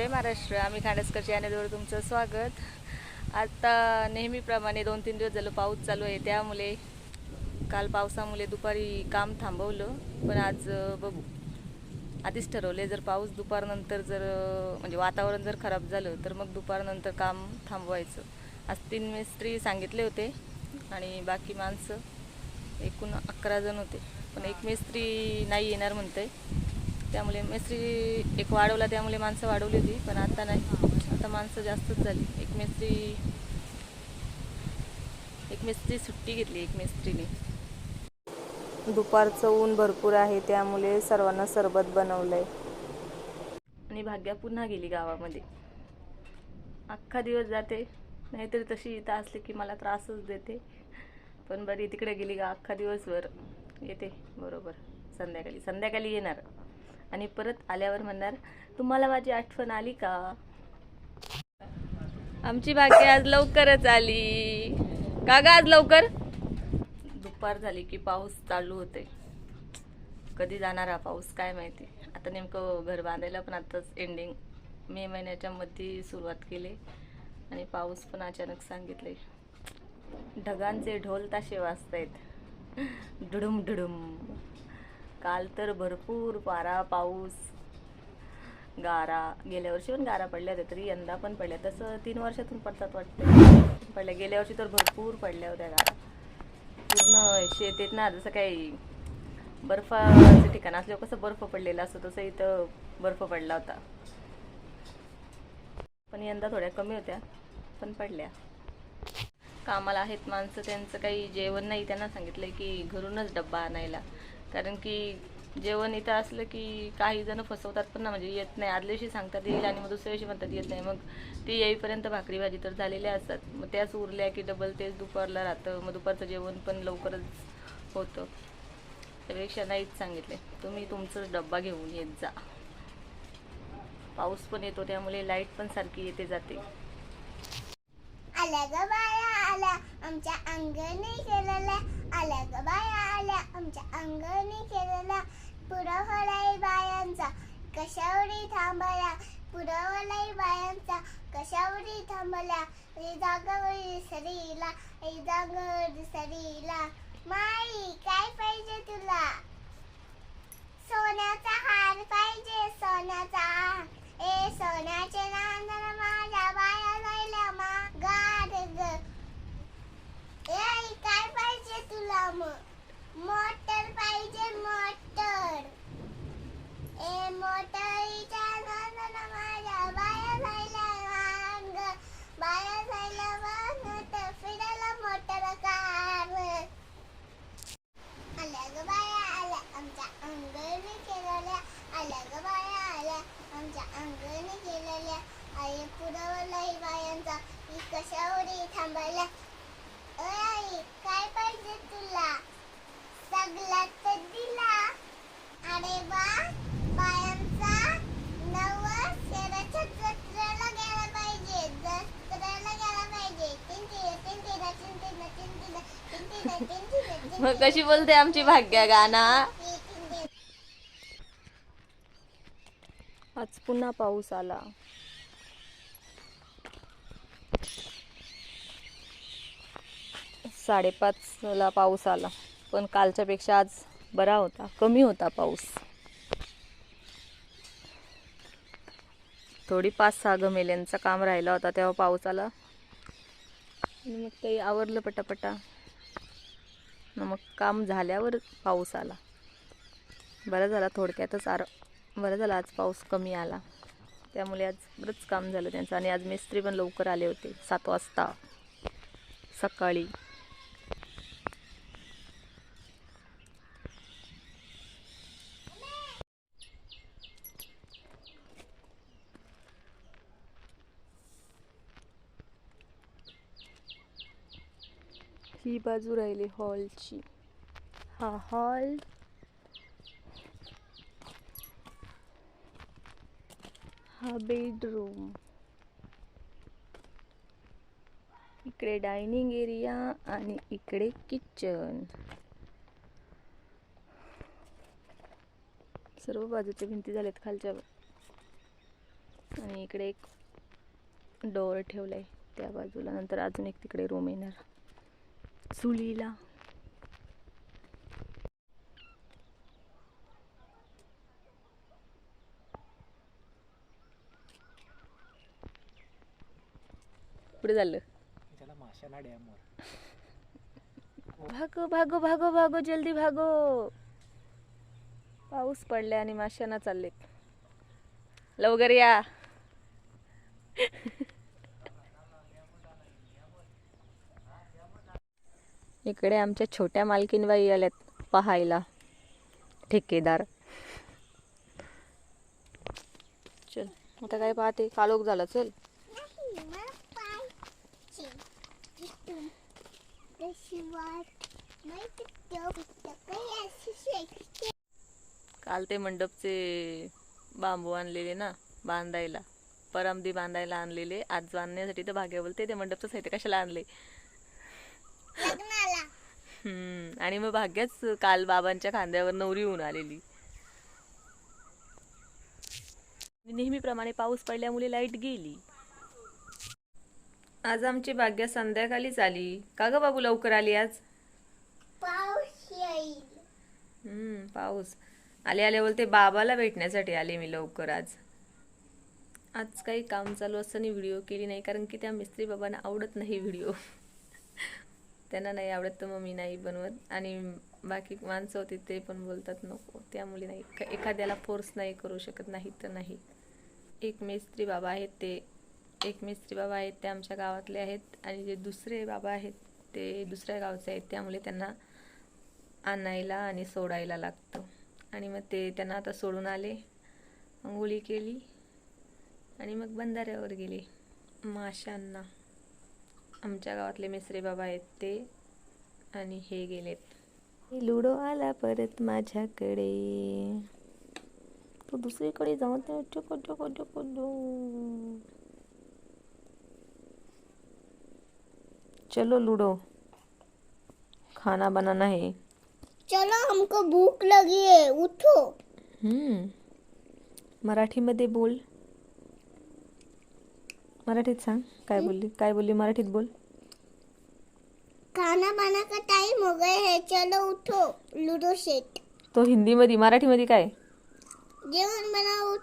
जय महाराष्ट्र. आम्ही खांडसकर चॅनलवर तुमचं स्वागत. आता नेहमीप्रमाणे दोन तीन दिवस झालं पाऊस चालू आहे. त्यामुळे काल पावसामुळे दुपारी काम थांबवलं पण आज बघू. आधीच ठरवले जर पाऊस दुपारनंतर जर म्हणजे वातावरण जर खराब झालं तर मग दुपारनंतर काम थांबवायचं. आज तीन मिस्त्री सांगितले होते आणि बाकी माणसं एकूण अकरा जण होते. पण एक मिस्त्री नाही येणार म्हणतंय. त्यामुळे मेस्त्री एक वाढवला त्यामुळे माणसं वाढवली होती पण आता नाही. आता माणसं जास्तच झाली. एक मेस्त्री एक मेस्त्री सुट्टी घेतली एक मेस्त्रीने. दुपारचं ऊन भरपूर आहे त्यामुळे सर्वांना सरबत बनवलंय. आणि भाग्या पुन्हा गेली गावामध्ये. अख्खा दिवस जाते. नाहीतरी तशी इथं असले की मला त्रासच देते. पण बरी तिकडे गेली का अख्खा दिवसभर येते. बरोबर. संध्याकाळी संध्याकाळी येणार. आणि परत आल्यावर म्हणणार तुम्हाला माझी आठवण आली का? आमची भाग्य आज लवकरच आली. का ग आज लवकर? दुपार झाली की पाऊस चालू होते. कधी जाणार हा पाऊस काय माहिती? आता नेमकं घर बांधायला पण आताच एंडिंग मे महिन्याच्या मध्ये सुरुवात केली आणि पाऊस पण अचानक सांगितले. ढगांचे ढोल ताशे वाजतायत. डुडुम डुडुम काल तर भरपूर पारा पाऊस गारा. गेल्या वर्षी पण गारा पडल्या होत्या तरी यंदा पण पडल्या. तसं तीन वर्षातून पडतात वाटतं. पडल्या. गेल्या वर्षी तर भरपूर पडल्या होत्या गारा. पूर्ण शेतीत येत ना जसं काही बर्फाचं ठिकाण असल्यावर कसं बर्फ पडलेला असतो तसं इथं बर्फ पडला होता. पण यंदा थोड्या कमी होत्या पण पडल्या. कामाला आहेत माणसं त्यांचं काही जेवण नाही. त्यांना सांगितलं की घरूनच डब्बा आणायला. कारण की जेवण इथं असलं की काही जण फसवतात पण ना म्हणजे येत नाही. आदल्या दिवशी सांगतात येईल आणि मग दुसऱ्या दिवशी म्हणतात येत नाही. मग ते येईपर्यंत भाकरी भाजी तर झालेल्या असतात. मग त्याच उरल्या की डबल तेच दुपारला राहतं. मग दुपारचं जेवण पण लवकरच होतं. त्यापेक्षा नाहीच सांगितले. तुम्ही तुमचं डब्बा घेऊन येत जा. पाऊस पण येतो त्यामुळे लाइट पण सारखी येते जाते. आल्या बाया. आल्या आमच्या अंगणी केलेल्या आल्या ग बाया आल्या आमच्या अंगणी केलेल्या पुरवलाई बायांचा कशावरी थांबल्या पुरवलाई बायांचा कशावरी थांबल्या रे जागावरी सरीला रे जागावरी सरीला. माई काय पाहिजे तुला? सोन्याचा हार पाहिजे सोन्याचा ए सोन्याचे नांदन माझ्या बाया जायला मागार ग ए आई, काय पाहिजे तुला मग मोटर पाहिजे मोटर ए मोटरीच्या नांदन माझ्या बाया जायला माग बाया जायला मागत फिरायला मोटर कार आल्या ग बाया आल्या आमच्या अंगणी केलेल्या आल्या ग बाया आल्या. आमच्या अंगणी केलेल्या आई पुरवलाही बायांचा. मी कशावरी थांबायला? अय आई काय पाहिजे तुला? सगळा तर दिला. अरे वा बायांचा नवस शेराच्या जत्रेला गेला पाहिजे. जत्रेला गेला पाहिजे. टिंटिरा टिंटिरा टिंटिरा टिंटिरा टिंटिरा टिंटिरा टिंटिरा मग कशी बोलते आमची भाग्या गाना आज पुन्हा पाऊस आला. साडेपाचला पाऊस आला. पण कालच्यापेक्षा आज बरा होता. कमी होता पाऊस. थोडी पाच सहा गमेल्यांचा काम राहिला होता. तेव्हा पाऊस आला. मग ते आवरलं पटापटा. मग काम झाल्यावर पाऊस आला. बरं झाला थोडक्यातच आर बरं झालं आज पाऊस कमी आला. त्यामुळे आज बरंच काम झालं त्यांचं आणि आज मिस्त्री पण लवकर आले होते सात वाजता सकाळी. ही बाजू राहिली हॉलची हा हॉल हा बेडरूम इकडे डायनिंग एरिया आणि इकडे किचन सर्व बाजूच्या भिंती झाल्यात खालच्या. आणि इकडे एक डोअर ठेवलाय त्या बाजूला. नंतर अजून एक तिकडे रूम येणार. चुलीला. पुढे झालं. त्याला माशाला डॅमवर. भागो भागो भागो भागो जल्दी भागो. पाऊस पडले आणि माशांना चाललेत. लवकर या. इकडे आमच्या छोट्या मालकीनबाई आल्यात पाहायला. ठेकेदार. चल आता काय पाहते? कालोख झाला चल नाही मला पाहिजे इथून त्याशिवाय माहिती तेव्हा काही अशी शेकते काल ते मंडपचे बांबू आणलेले ना बांधायला. परमदी बांधायला आणलेले. आज बांधण्यासाठी तर भाग्या बोलते ते मंडपचं साहित्य कशाला आणले? हम्म. आणि मग भाग्याच काल बाबांच्या खांद्यावर नवरी होऊन आलेली. नेहमीप्रमाणे पाऊस पडल्यामुळे लाइट गेली. आज आमची भाग्या संध्याकाळीच आली. का ग बाबू लवकर आली आज? पाऊस येईल. हम्म पाऊस. आले आले बोलते बाबाला भेटण्यासाठी आले मी लवकर आज. आज काही काम चालू असताना व्हिडिओ केली नाही कारण की त्या मिस्त्री बाबांना आवडत नाही व्हिडिओ त्यांना नाही आवडत तर मग मी नाही बनवत. आणि बाकी माणसं होती ते पण बोलतात नको त्यामुळे नाही. एखाद्याला फोर्स नाही करू शकत नाही तर नाही. एक मिस्त्री बाबा आहेत ते एक मिस्त्री बाबा आहेत ते आमच्या गावातले आहेत आणि जे दुसरे बाबा आहेत ते दुसऱ्या गावचे आहेत त्यामुळे त्यांना आणायला आणि सोडायला लागतं. आणि मग ते त्यांना आता सोडून आले अंघोळी केली आणि मग बंधाऱ्यावर गेले. माशांना. आमच्या गावातले मिसरे बाबा आहेत ते आणि हे गेलेत. लुडो आला परत माझ्याकडे. तो दुसरीकडे जाऊन चोको चोको चोको. चलो लूडो। खाना बनाना है। चलो हमको भूख लगी है। उठो। हम्म. मराठीमध्ये बोल। मराठीत सांग काय बोलली काय बोलली? मराठीत बोल. खाना बना का टाइम हो गए है। चलो उठो। लूडो सेट तो हिंदीमध्ये मराठीमध्ये काय? जेवण बनव उठ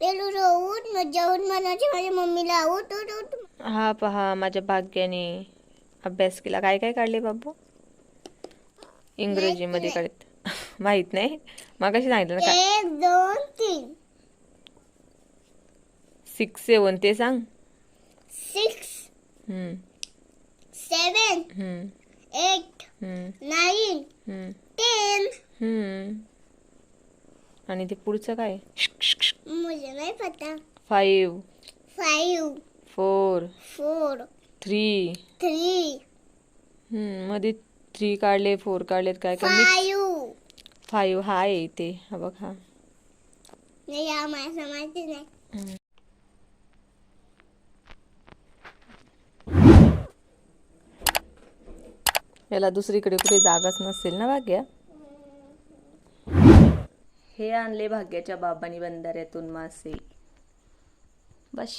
ते लूडो उठ. मग जेवण बनवायचे माझ्या मम्मीला उठ उठ उठ. हा पहा माझ्या भाग्याने. अभ्यास केला. काय काय काढले बाबू? इंग्रजीमध्ये काढत. माहीत नाही. मग सांगितलं ना काय दोन तीन. सिक्स सेवन ते सांग. सिक्स हम्म, सेवन हम्म, एट हम्म, नाईन हम्म, टेन हम्म. आणि ते पुढचं काय? मुझे नहीं पता. Five five four four three three hmm, मध्ये थ्री काढले फोर काढलेत काय काय मिक्स फाईव्ह हा आहे इथे. हा बघ हा. नाही नाही. हम्म. याला दुसरीकडे कुठे जागाच नसेल ना भाग्या? हे आणले भाग्याच्या बाबांनी बंधाऱ्यातून मासे. बस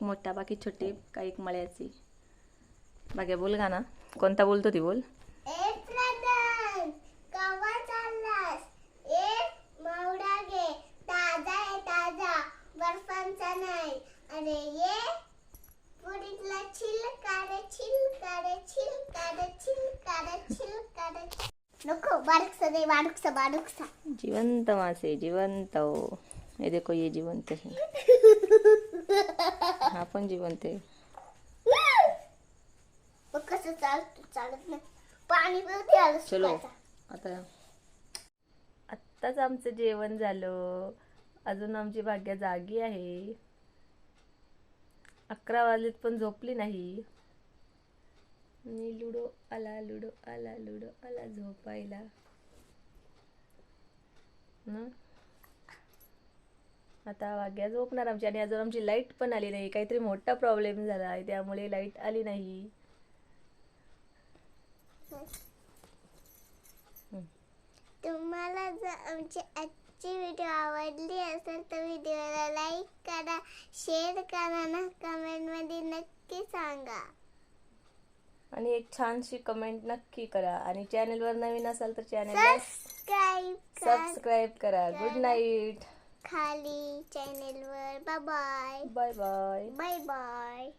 मोठा बाकी छोटे का एक मळ्याची. भाग्या बोल गा ना कोणता बोलतो ती बोल. नाही. नको बारीकसा दे बारीकसा बारीकसा. जिवंत मासे जिवंत हे देखो ये जिवंत है। हा पण जिवंत आहे मग कसं चालत चालत नाही. पाणी आलं चलो आता आत्ताच आमचं जेवण झालं. अजून आमची भाग्या जागी आहे. अकरा वाजलेत पण झोपली नाही. आणि लुडो आला लुडो आला लुडो आला झोपायला. न? आता भाग्या झोपणार आमची आणि अजून आमची लाइट पण आली नाही. काहीतरी मोठा प्रॉब्लेम झाला आहे त्यामुळे लाइट आली नाही. तुम्हाला जर आमचे आजचे व्हिडिओ आवडली असेल तर व्हिडिओला लाईक करा शेअर करा ना. कमेंटमध्ये नक्की सांगा. आणि एक छानशी कमेंट नक्की करा. आणि चॅनलवर नवीन असाल तर करा. सबस्क्राईब करा. गुड नाईट खाली चॅनेलवर bye bye bye bye bye bye